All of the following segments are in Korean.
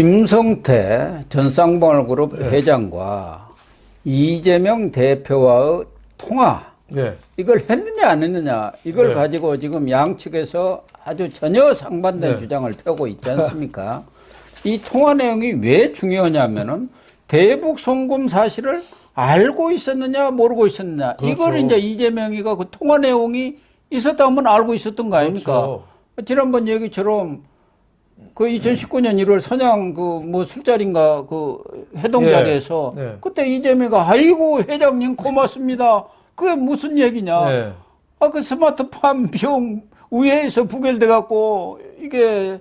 김성태 전 쌍방울그룹 회장과 이재명 대표와의 통화 예. 이걸 했느냐 안 했느냐 이걸 네. 가지고 지금 양측에서 아주 전혀 상반된 네. 주장을 펴고 있지 않습니까? 이 통화 내용이 왜 중요하냐면은 대북 송금 사실을 알고 있었느냐 모르고 있었느냐 그렇죠. 이걸 이제 이재명이가 그 통화 내용이 있었다면 알고 있었던 거 아닙니까? 그렇죠. 지난번 얘기처럼 그 2019년 1월 선양 그 뭐 술자리인가 그 해동 예. 자리에서 네. 그때 이재명이가 아이고 회장님 고맙습니다. 그게 무슨 얘기냐? 예. 아그 스마트팜 비용 우회에서 부결돼 갖고 이게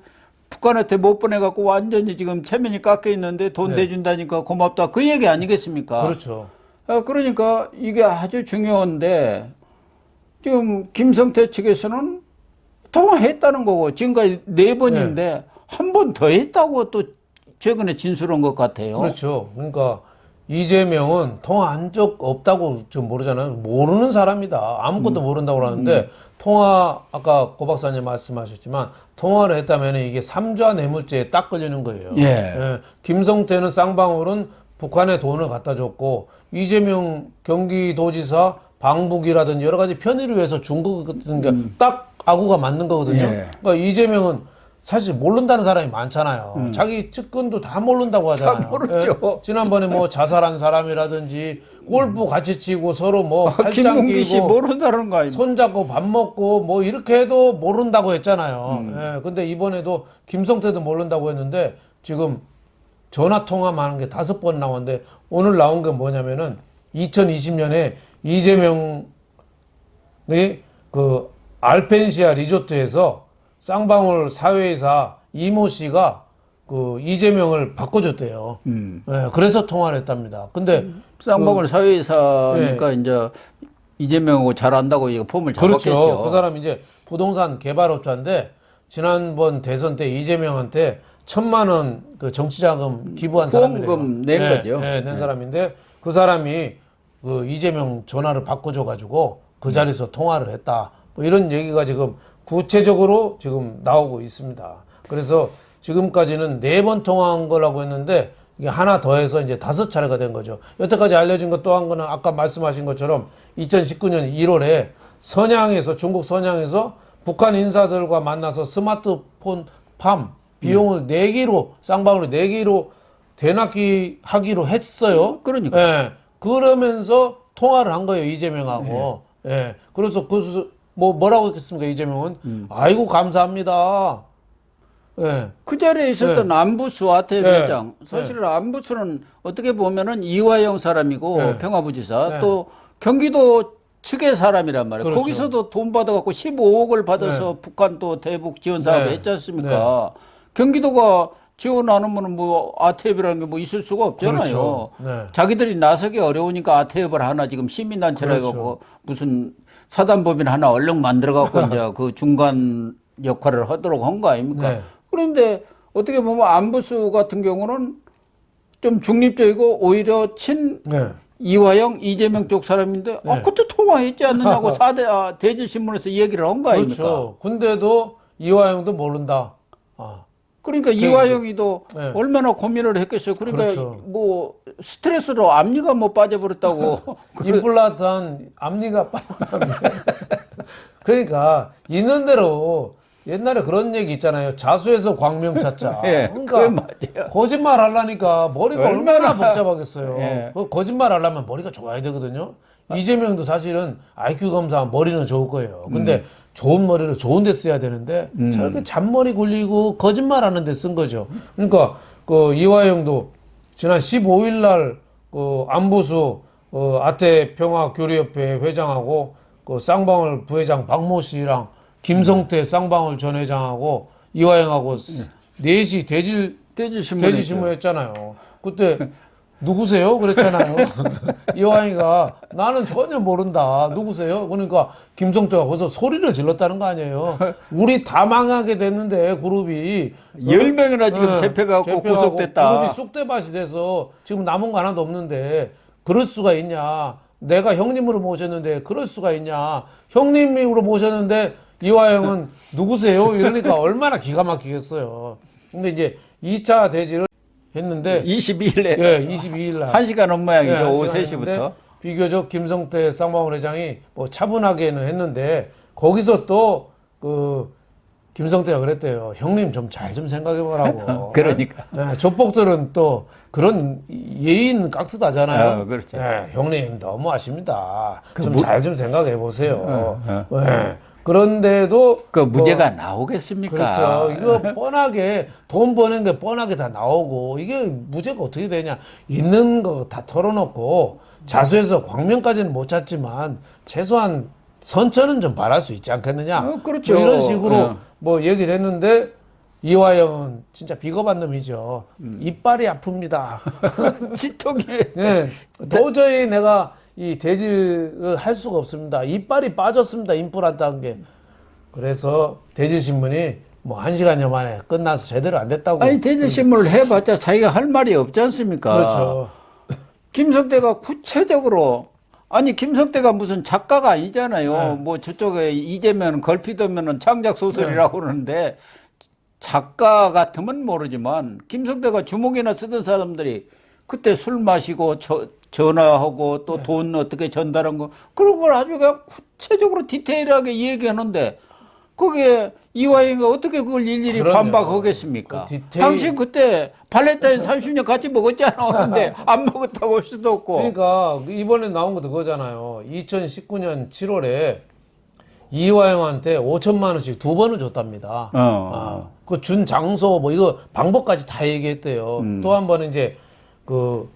북한한테 못 보내 갖고 완전히 지금 체면이 깎여 있는데 돈 네. 대준다니까 고맙다 그 얘기 아니겠습니까? 그렇죠. 아, 그러니까 이게 아주 중요한데 지금 김성태 측에서는 통화했다는 거고 지금까지 네 번인데 한 번 더 했다고 또 최근에 진술한 것 같아요. 그렇죠. 그러니까 이재명은 통화 한 적 없다고 지금 모르잖아요. 모르는 사람이다. 아무것도 모른다고 하는데 통화 아까 고 박사님 말씀하셨지만 통화를 했다면 이게 삼좌 뇌물죄에 딱 걸리는 거예요. 예. 김성태는 쌍방울은 북한에 돈을 갖다 줬고 이재명 경기도지사 방북이라든지 여러 가지 편의를 위해서 준 거 같은 게 딱 아구가 맞는 거거든요. 예. 그러니까 이재명은 사실 모른다는 사람이 많잖아요. 자기 측근도 다 모른다고 하잖아요. 다 모르죠. 예. 지난번에 뭐 자살한 사람이라든지 골프 같이 치고 서로 뭐 팔짱 김문기 씨 끼고 모른다는 거 아닙니까? 손잡고 밥 먹고 뭐 이렇게 해도 모른다고 했잖아요. 예, 근데 이번에도 김성태도 모른다고 했는데 지금 전화 통화만 하는 게 다섯 번 나왔는데 오늘 나온 게 뭐냐면은 2020년에 이재명이 그 알펜시아 리조트에서 쌍방울 사회이사 이모 씨가 그 이재명을 바꿔줬대요. 예, 그래서 통화를 했답니다. 근데 쌍방울 사회이사니까 이제 이재명하고 잘 안다고 이거 폼을 잡았겠죠. 예. 그렇죠. 그 사람 이제 부동산 개발업자인데 지난번 대선 때 이재명한테 천만 원 그 정치자금 기부한 사람이래요. 후원금 낸 예, 거죠. 예, 낸 사람인데 그 사람이 그 이재명 전화를 바꿔줘 가지고 그 자리에서 통화를 했다. 뭐 이런 얘기가 지금 구체적으로 지금 나오고 있습니다. 그래서 지금까지는 네 번 통화한 거라고 했는데 이게 하나 더해서 이제 다섯 차례가 된 거죠. 여태까지 알려진 것 또 한 거는 아까 말씀하신 것처럼 2019년 1월에 선양에서 중국 선양에서 북한 인사들과 만나서 스마트폰 팜 비용을 내기로 쌍방울이 내기로 대납기 하기로 했어요. 그러니까. 예. 그러면서 통화를 한 거예요 이재명하고. 예. 그래서 그 뭐 뭐라고 했겠습니까 이재명은 아이고 감사합니다. 예. 그 자리에 있었던 안부수 아태 네. 회장 사실은 안부수는 어떻게 보면은 이화영 사람이고 네. 평화부지사 네. 또 경기도 측의 사람이란 말이에요. 그렇죠. 거기서도 돈 받아갖고 15억을 받아서 북한 또 대북 지원 사업 네. 했지 않습니까? 경기도가 지원 안 하면은 뭐 아태협이라는 게 뭐 있을 수가 없잖아요. 그렇죠. 네. 자기들이 나서기 어려우니까 아태협을 하나 지금 시민단체라 그렇죠. 해갖고 무슨 사단법인 하나 얼른 만들어갖고 이제 그 중간 역할을 하도록 한 거 아닙니까? 네. 그런데 어떻게 보면 안부수 같은 경우는 좀 중립적이고 오히려 친 네. 이화영, 이재명 쪽 사람인데 아 네. 그때 통화했지 않느냐고 사대 아, 대질신문에서 얘기를 한 거 아닙니까? 그렇죠. 근데도 이화영도 모른다. 아. 그러니까 이화영이도 네. 얼마나 고민을 했겠어요. 그러니까 그렇죠. 뭐 스트레스로 앞니가 뭐 빠져버렸다고. 임플란트 한 앞니가 빠졌다는 그러니까 있는 대로 옛날에 그런 얘기 있잖아요. 자수해서 광명 찾자. 예, 맞아요. 거짓말 하려니까 머리가 얼마나, 얼마나- 복잡하겠어요. 예. 그 거짓말 하려면 머리가 좋아야 되거든요. 이재명도 사실은 IQ 검사하면 머리는 좋을 거예요. 근데 음. 좋은 머리를 좋은 데 써야 되는데 저렇게 잔머리 굴리고 거짓말 하는 데 쓴 거죠. 그러니까 그 이화영도 지난 15일 날그 안부수 어, 아태 평화 교류협회 회장하고 그 쌍방울 부회장 박모 씨랑 김성태 쌍방울 전 회장하고 이화영하고 넷이 대질 대질신문. 돼지 신문 했잖아요. 그때 누구세요? 그랬잖아요. 이화영이가 나는 전혀 모른다. 누구세요? 그러니까 김성태가 거기서 소리를 질렀다는 거 아니에요. 우리 다 망하게 됐는데 그룹이 열 명이나 지금 네, 잡혀가고 구속됐다. 그룹이 쑥대밭이 돼서 지금 남은 거 하나도 없는데 그럴 수가 있냐? 내가 형님으로 모셨는데 그럴 수가 있냐? 형님으로 모셨는데 이화영은 누구세요? 이러니까 얼마나 기가 막히겠어요. 근데 이제 2차 대지를 했는데 22일에 예, 22일 날한 시간 온 모양이죠. 예, 오후 시간 3시부터. 했는데 비교적 김성태 쌍방울 회장이 뭐 차분하게는 했는데 거기서 또그 김성태가 그랬대요. 형님 좀 잘 좀 생각해 보라고. 그러니까. 예, 조폭들은 또 그런 예의 있는 깍스다잖아요. 어, 그렇죠. 예, 형님 너무 아십니다. 그좀 무- 잘좀 생각해 보세요. 어, 예. 그런데도 그뭐 무죄가 나오겠습니까? 그렇죠. 이거 뻔하게 돈 버는 게 뻔하게 다 나오고 이게 무죄가 어떻게 되냐? 있는 거 다 털어놓고 자수해서 광명까지는 못 찾지만 최소한 선처는 좀 바랄 수 있지 않겠느냐? 어, 그렇죠. 뭐 이런 식으로 예. 뭐 얘기를 했는데 이화영은 진짜 비겁한 놈이죠. 음. 이빨이 아픕니다. 지통이 예. 도저히 내가 이 대질을 할 수가 없습니다. 이빨이 빠졌습니다. 임플란트 한 게. 그래서 대질신문이 뭐 한 시간여 만에 끝나서 제대로 안 됐다고. 아니 대질신문을 해봤자 자기가 할 말이 없지 않습니까? 그렇죠. 김성태가 구체적으로 아니 김성태가 무슨 작가가 아니잖아요. 뭐 저쪽에 이재명 걸피더면은 창작 소설이라고 그러는데 작가 같으면 모르지만 김성태가 주먹이나 쓰던 사람들이 그때 술 마시고 저, 전화하고 또 돈 어떻게 전달한 거 그런 걸 아주 그냥 구체적으로 디테일하게 얘기하는데 거기에 이화영이 어떻게 그걸 일일이 그럼요. 반박하겠습니까? 그 디테일- 당신 그때 발레타인 30년 같이 먹었잖아. 근데 안 먹었다고 할 수도 없고. 그러니까 이번에 나온 거 그거잖아요. 2019년 7월에 이화영한테 5천만 원씩 두 번을 줬답니다. 어. 그 준 장소 뭐 이거 방법까지 다 얘기했대요. 음. 또한 번은 이제 그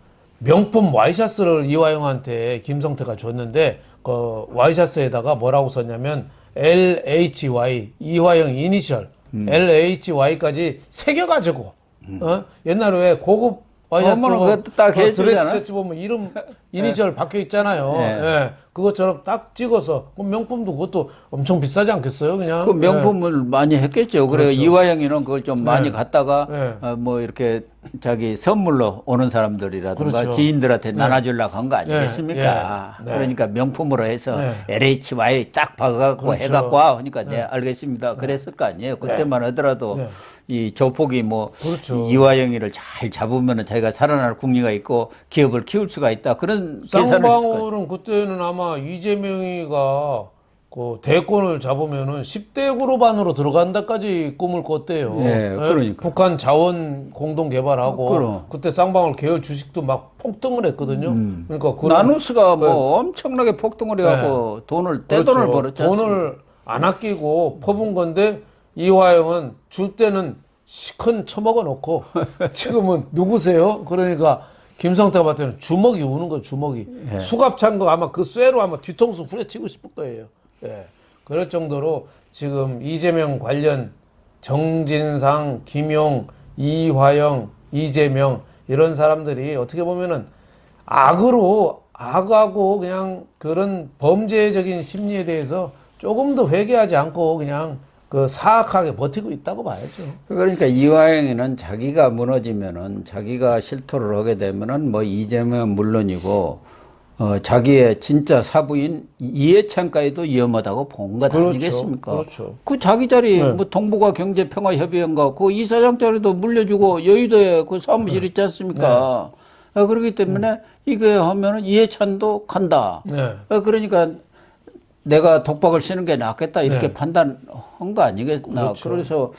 명품 와이셔츠를 이화영한테 김성태가 줬는데 그 와이셔츠에다가 뭐라고 썼냐면 LHY 이화영 이니셜 음. LHY까지 새겨가지고 어? 옛날에 왜 고급 와이셔츠 그것도 딱 어, 드레스. 셔츠 보면 이름 이니셜 박혀 있잖아요. 네. 예. 그것처럼 딱 찍어서 그 명품도 그것도 엄청 비싸지 않겠어요, 그냥? 그 명품을 많이 했겠죠. 그래 그렇죠. 이화영이는 그걸 좀 많이 갖다가 네. 어, 뭐 이렇게 자기 선물로 오는 사람들이라든가 그렇죠. 지인들한테 나눠주려고 한 거 아니겠습니까? 예. 네. 그러니까 명품으로 해서 네. LHY 딱 박아갖고 그렇죠. 해갖고 와 하니까 네 알겠습니다. 그랬을 거 아니에요. 그때만 하더라도 네. 이 조폭이 뭐 그렇죠. 이화영이를 잘 잡으면은 자기가 살아날 국리가 있고 기업을 키울 수가 있다 그런 계산을. 쌍방울은 그때는 아마 이재명이가 그 대권을 잡으면은 10대 그룹안으로 들어간다까지 꿈을 꿨대요. 예, 그러니까. 북한 자원 공동 개발하고 그럼. 그때 쌍방울 계열 주식도 막 폭등을 했거든요. 그러니까 그런- 나누스가 뭐 엄청나게 폭등을 해갖고 돈을 떼돈을 그렇죠. 벌었지 않습니까? 돈을 안 아끼고 퍼본 건데 이화영은 줄 때는 시큰 처먹어 놓고 지금은 누구세요? 그러니까 김성태가 봤을 때는 주먹이 우는 거 주먹이 예. 수갑 찬 거 아마 그 쇠로 아마 뒤통수 후려치고 싶을 거예요. 예. 그럴 정도로 지금 이재명 관련 정진상, 김용, 이화영, 이재명 이런 사람들이 어떻게 보면은 악으로 악하고 그냥 그런 범죄적인 심리에 대해서 조금 더 회개하지 않고 그냥 그 사악하게 버티고 있다고 봐야죠. 그러니까 이화영이는 자기가 무너지면은 자기가 실토를 하게 되면은 뭐 이재명 물론이고 어 자기의 진짜 사부인 이해찬까지도 위험하다고 본 것 그렇죠. 아니겠습니까? 그렇죠. 그 자기 자리 네. 뭐 동북아 경제 평화 협의회인가 그 이사장 자리도 물려주고 여의도에 그 사무실 네. 있지 않습니까? 어, 그렇기 때문에 이게 하면은 이해찬도 간다. 네. 어, 그러니까 내가 독박을 쓰는 게 낫겠다 이렇게 네. 판단한 거 아니겠나. 그렇죠. 그래서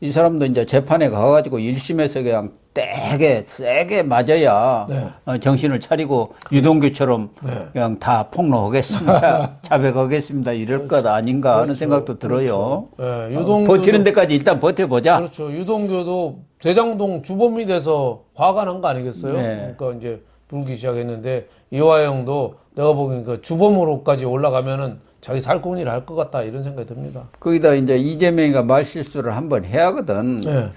이 사람도 이제 재판에 가가지고 1심에서 그냥 떼게 세게 맞아야 네. 어, 정신을 차리고 유동규처럼 네. 그냥 다 폭로하겠습니다. 자백하겠습니다. 이럴 것 아닌가 하는 생각도 들어요. 예, 어, 유동규도 버티는 데까지 일단 버텨보자. 그렇죠. 유동규도 대장동 주범이 돼서 화가 난거 아니겠어요? 네. 그러니까 이제 불기 시작했는데 이화영도 내가 보기엔 그 주범으로까지 올라가면은 자기 살공리를 할 것 같다 이런 생각이 듭니다. 거기다 이제 이재명이가 말 실수를 한번 해야 하거든. 네.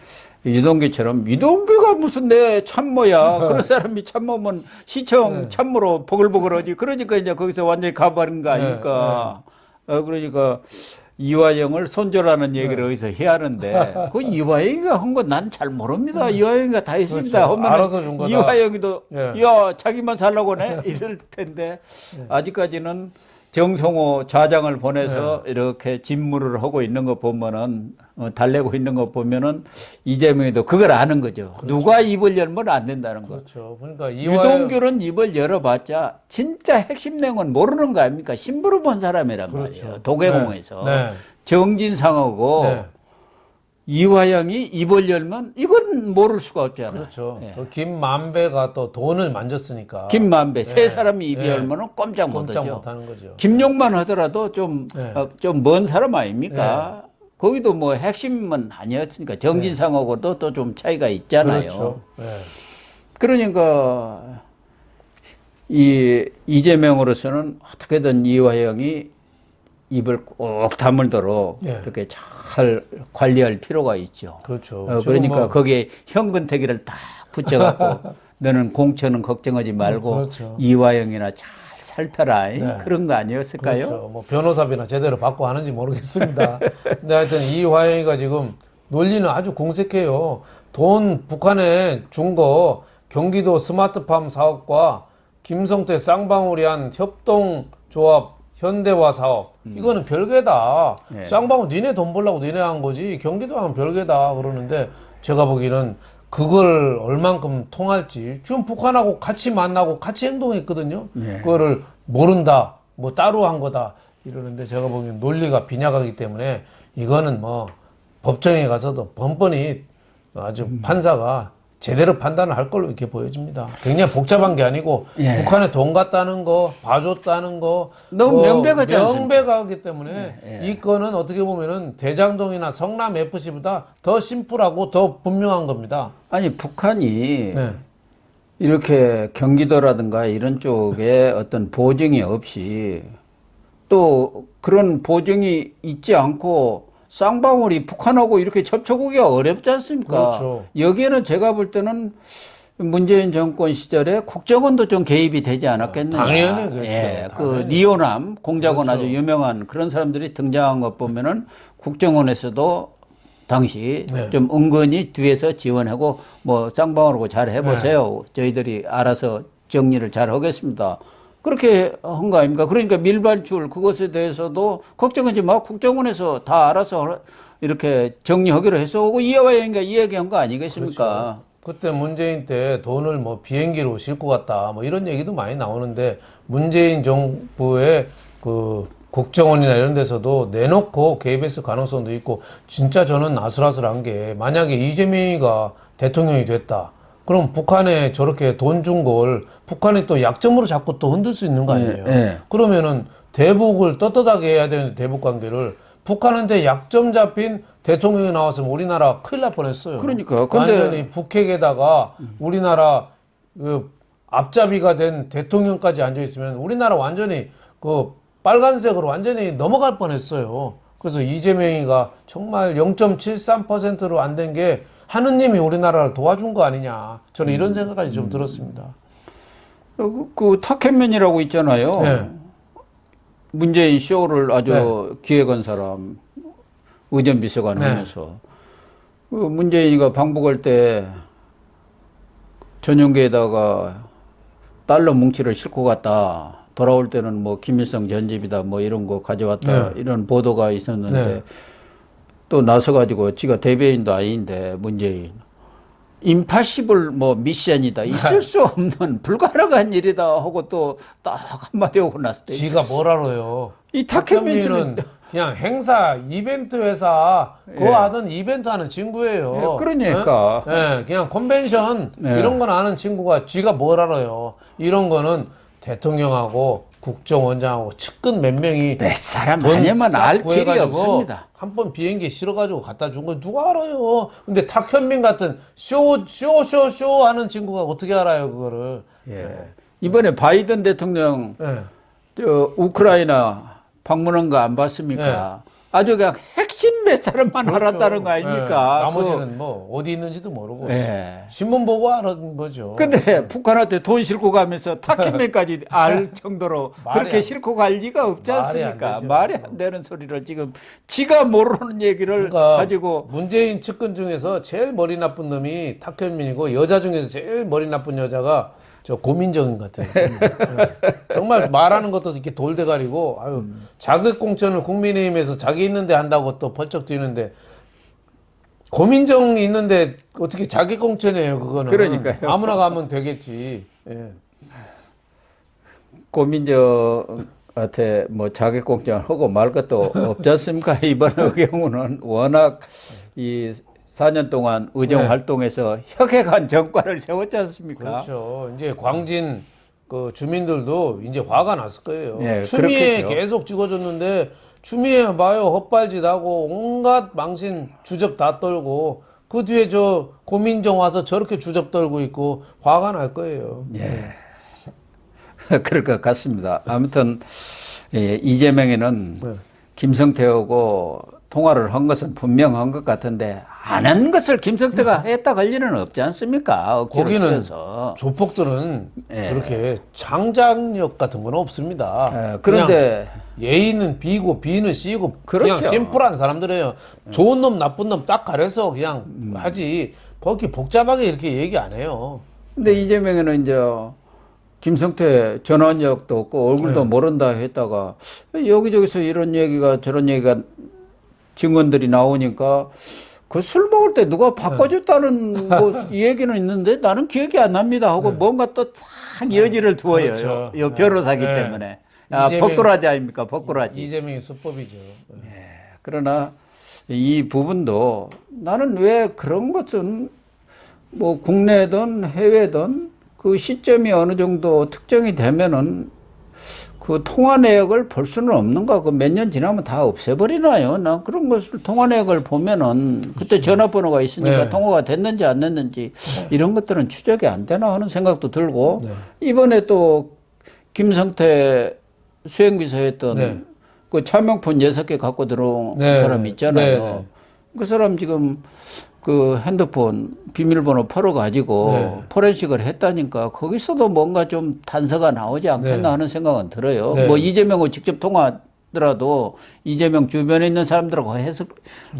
유동규처럼 유동규가 무슨 내 참모야. 그런 사람이 참모면 시청 네. 참모로 보글보글하지. 그러니까 이제 거기서 완전히 가버린 거 아닙니까? 네, 어, 그러니까 이화영을 손절하는 얘기를 어디서 해야 하는데 그 이화영이가 한 건 난 잘 모릅니다. 이화영이가 다 했습니다. 그렇죠. 알아서 준 거다. 이화영이도 예. 야 자기만 살라고 네 이럴 텐데 아직까지는 정성호 좌장을 보내서 이렇게 진무를 하고 있는 거 보면은 어, 달래고 있는 거 보면은 이재명이도 그걸 아는 거죠. 누가 입을 열면 안 된다는 거. 그렇죠. 그러니까 이화영 유동규는 입을 열어봤자 진짜 핵심 내용은 모르는 거 아닙니까? 심부름 본 사람이란 그렇죠. 말이에요. 도계공에서 네. 네. 정진상하고 네. 이화영이 입을 열면 이건 모를 수가 없잖아요. 그렇죠. 예. 그 김만배가 또 돈을 만졌으니까 김만배 세 네. 사람이 입이 네. 열면은 꼼짝 꼼짝 못하죠. 못하는 거죠. 김용만 하더라도 좀 네. 좀먼 사람 아닙니까? 거기도 뭐 핵심은 아니었으니까 정진상하고도 또 좀 차이가 있잖아요. 그렇죠. 네. 그러니까 이 이재명으로서는 어떻게든 이화영이 입을 꼭 다물도록 예. 이렇게 잘 관리할 필요가 있죠. 그렇죠. 어, 그러니까 뭐 거기에 현근태기를 딱 붙여갖고 너는 공천은 걱정하지 말고 그렇죠. 이화영이나 잘 살펴라 네. 그런 거 아니었을까요? 그렇죠. 뭐 변호사비나 제대로 받고 하는지 모르겠습니다. 근데 하여튼 이화영이가 지금 논리는 아주 공색해요. 돈 북한에 준 거 경기도 스마트팜 사업과 김성태 쌍방울이 한 협동조합 현대화 사업 이거는 별개다. 네. 쌍방울 니네 돈 벌라고 니네 한 거지 경기도 하면 별개다 그러는데 제가 보기에는 그걸 얼만큼 통할지 지금 북한하고 같이 만나고 같이 행동했거든요. 네. 그거를 모른다, 뭐 따로 한 거다 이러는데 제가 보기엔 논리가 빈약하기 때문에 이거는 뭐 법정에 가서도 번번이 아주 음. 판사가 제대로 판단을 할 걸로 이렇게 보여집니다. 굉장히 복잡한 게 아니고 예. 북한에 돈 갔다는 거, 봐줬다는 거 너무 뭐 명백하지 않습니까? 명백하기 때문에 이 건은 어떻게 보면은 대장동이나 성남 FC보다 더 심플하고 더 분명한 겁니다. 아니 북한이 네. 이렇게 경기도라든가 이런 쪽에 어떤 보증이 없이 또 그런 보증이 있지 않고 쌍방울이 북한하고 이렇게 접촉하기가 어렵지 않습니까? 그렇죠. 여기에는 제가 볼 때는 문재인 정권 시절에 국정원도 좀 개입이 되지 않았겠느냐. 당연히 그렇죠. 예, 그 당연히. 리오남 공작원 그렇죠. 아주 유명한 그런 사람들이 등장한 것 보면은 국정원에서도 당시 네. 좀 은근히 뒤에서 지원하고 뭐 쌍방울하고 잘 해보세요. 네. 저희들이 알아서 정리를 잘 하겠습니다. 그렇게 한 거 아닙니까? 그러니까 밀반출 그것에 대해서도 걱정하지 마. 국정원에서 다 알아서 이렇게 정리하기로 해서 오고 이해와인가 이야기한 거 아니겠습니까? 그때 문재인 때 돈을 뭐 비행기로 싣고 갔다 뭐 이런 얘기도 많이 나오는데 문재인 정부의 그 국정원이나 이런 데서도 내놓고 개입했을 가능성도 있고 진짜 저는 아슬아슬한 게 만약에 이재명이가 대통령이 됐다. 그럼 북한에 저렇게 돈 준 걸 북한이 또 약점으로 자꾸 또 흔들 수 있는 거 아니에요? 네, 네. 그러면은 대북을 떳떳하게 해야 되는데 대북 관계를 북한한테 약점 잡힌 대통령이 나왔으면 우리나라 큰일 날 뻔했어요. 그러니까. 근데- 완전히 북핵에다가 우리나라 그 앞잡이가 된 대통령까지 앉아 있으면 우리나라 완전히 그 빨간색으로 완전히 넘어갈 뻔했어요. 그래서 이재명이가 정말 0.73%로 안 된 게 하느님이 우리나라를 도와준 거 아니냐. 저는 이런 생각까지 좀 들었습니다. 그, 그 탁현면이라고 있잖아요. 네. 문재인 쇼를 아주 기획한 사람 의전 비서관 네. 하면서 그 문재인이가 방북할 때 전용기에다가 달러 뭉치를 싣고 갔다. 돌아올 때는 뭐 김일성 전집이다 뭐 이런 거 가져왔다 네. 이런 보도가 있었는데 네. 또 나서가지고 지가 대변인도 아닌데 문재인 임파시블 뭐 미션이다 있을 수 없는 불가능한 일이다 하고 또 딱 한마디 하고 났을 때 지가 뭘 알아요. 이 탁현민은 그냥 행사 이벤트 회사 그거 예. 하던 이벤트 하는 친구예요. 예, 그러니까. 예, 예, 그냥 컨벤션 예. 이런 건 아는 친구가 지가 뭘 알아요. 이런 거는 대통령하고 국정원장하고 측근 몇 명이 몇 사람 돈 아니면 싹알 길이 없습니다. 한 번 비행기 실어가지고 갖다 준 건 누가 알아요? 근데 탁현민 같은 쇼, 쇼, 쇼, 쇼 하는 친구가 어떻게 알아요, 그거를. 예. 이번에 바이든 대통령 예. 저 우크라이나 방문한 거 안 봤습니까? 아주 그냥 핵심 몇 사람만 알았다는 거 아닙니까? 예, 나머지는 뭐 어디 있는지도 모르고 그, 예. 신문 보고 알은 거죠. 근데 북한한테 돈 싣고 가면서 탁현민까지 알 정도로 그렇게 안- 싣고 갈 리가 없지 않습니까? 말이 안 되는 소리를 지금 지가 모르는 얘기를 그러니까 가지고 문재인 측근 중에서 제일 머리 나쁜 놈이 탁현민이고 여자 중에서 제일 머리 나쁜 여자가 저 고민정인 같아요. 예. 정말 말하는 것도 이렇게 돌대가리고 아유 자격 공천을 국민의힘에서 자기 있는데 한다고 또 벌쩍 뛰는데 고민정 있는데 어떻게 자기 공천이에요 그거는 그러니까요. 아무나 가면 되겠지. 예. 고민저한테 뭐 자격 공천하고 말 것도 없지 않습니까? 이번 경우는 워낙 이 4년 동안 의정 네. 활동에서 혁혁한 정과를 세웠지 않습니까? 그렇죠. 이제 광진 그 주민들도 이제 화가 났을 거예요. 예, 추미애 그렇겠죠. 계속 찍어줬는데 추미애 봐요 헛발질하고 온갖 망신 주접 다 떨고 그 뒤에 저 고민정 와서 저렇게 주접 떨고 있고 화가 날 거예요. 예. 그럴 것 같습니다. 아무튼 예, 이재명이는 네. 김성태하고 통화를 한 것은 분명한 것 같은데 안 한 것을 김성태가 했다 할 리는 없지 않습니까? 억지로 네. 거기는 치어서. 조폭들은 예. 그렇게 창작력 같은 건 없습니다. 예, 그런데 그냥 예의는 B고 B는 C고 그냥 그렇죠. 심플한 사람들이에요. 좋은 놈 나쁜 놈 딱 가려서 그냥 음. 하지. 그렇게 복잡하게 이렇게 얘기 안 해요. 근데 이재명은 이제 김성태 전환력도 없고 얼굴도 네. 모른다 했다가 여기저기서 이런 얘기가 저런 얘기가 증언들이 나오니까 그 술 먹을 때 누가 바꿔줬다는 뭐이 얘기는 있는데 나는 기억이 안 납니다 하고 뭔가 또 딱 여지를 두어요. 네. 그렇죠. 요 변호사기 네. 때문에. 아, 이재명- 법도라지 아닙니까? 법도라지. 이재명이 수법이죠. 그러나 이 부분도 나는 왜 그런 것은 뭐 국내든 해외든 그 시점이 어느 정도 특정이 되면은 그 통화 내역을 볼 수는 없는가? 그몇 년 지나면 다 없애버리나요? 나 그런 것을 통화 내역을 보면은 그때 전화번호가 있으니까 네. 통화가 됐는지 안 됐는지 이런 것들은 추적이 안 되나 하는 생각도 들고 네. 이번에 또 김성태 수행비서 했던 네. 그 차명폰 여섯 개 갖고 들어온 네. 사람 있잖아요. 네, 네. 그 사람 지금 그 핸드폰 비밀번호 풀어가지고 네. 포렌식을 했다니까 거기서도 뭔가 좀 단서가 나오지 않겠나 네. 하는 생각은 들어요. 네. 뭐 이재명하고 직접 통화하더라도 이재명 주변에 있는 사람들하고 해석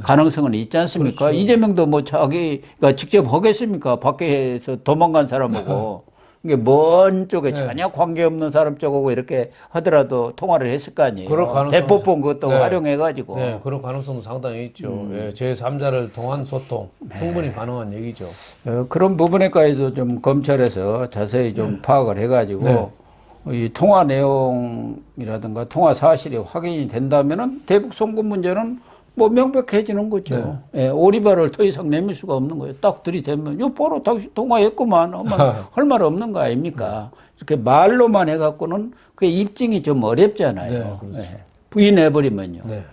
가능성은 있지 않습니까? 그렇죠. 이재명도 뭐 자기가 직접 하겠습니까? 밖에서 도망간 사람하고. 이게 먼 쪽에 네. 전혀 관계없는 사람 쪽하고 이렇게 하더라도 통화를 했을 거 아니에요. 그럴 가능성은 대포폰 그것도 네. 활용해가지고. 네, 그런 가능성도 상당히 있죠. 음. 예, 제3자를 통한 소통 네. 충분히 가능한 얘기죠. 어, 그런 부분에까지도 좀 검찰에서 자세히 좀 파악을 해가지고 네. 이 통화 내용이라든가 통화 사실이 확인이 된다면은 대북 송금 문제는 뭐 명백해지는 거죠. 예, 오리발을 더 이상 내밀 수가 없는 거예요. 딱 들이대면 요 보러 당신 통화했구만 할 말 없는 거 아닙니까? 이렇게 말로만 해갖고는 그 입증이 좀 어렵잖아요. 네, 그렇죠. 예, 부인해버리면요. 네.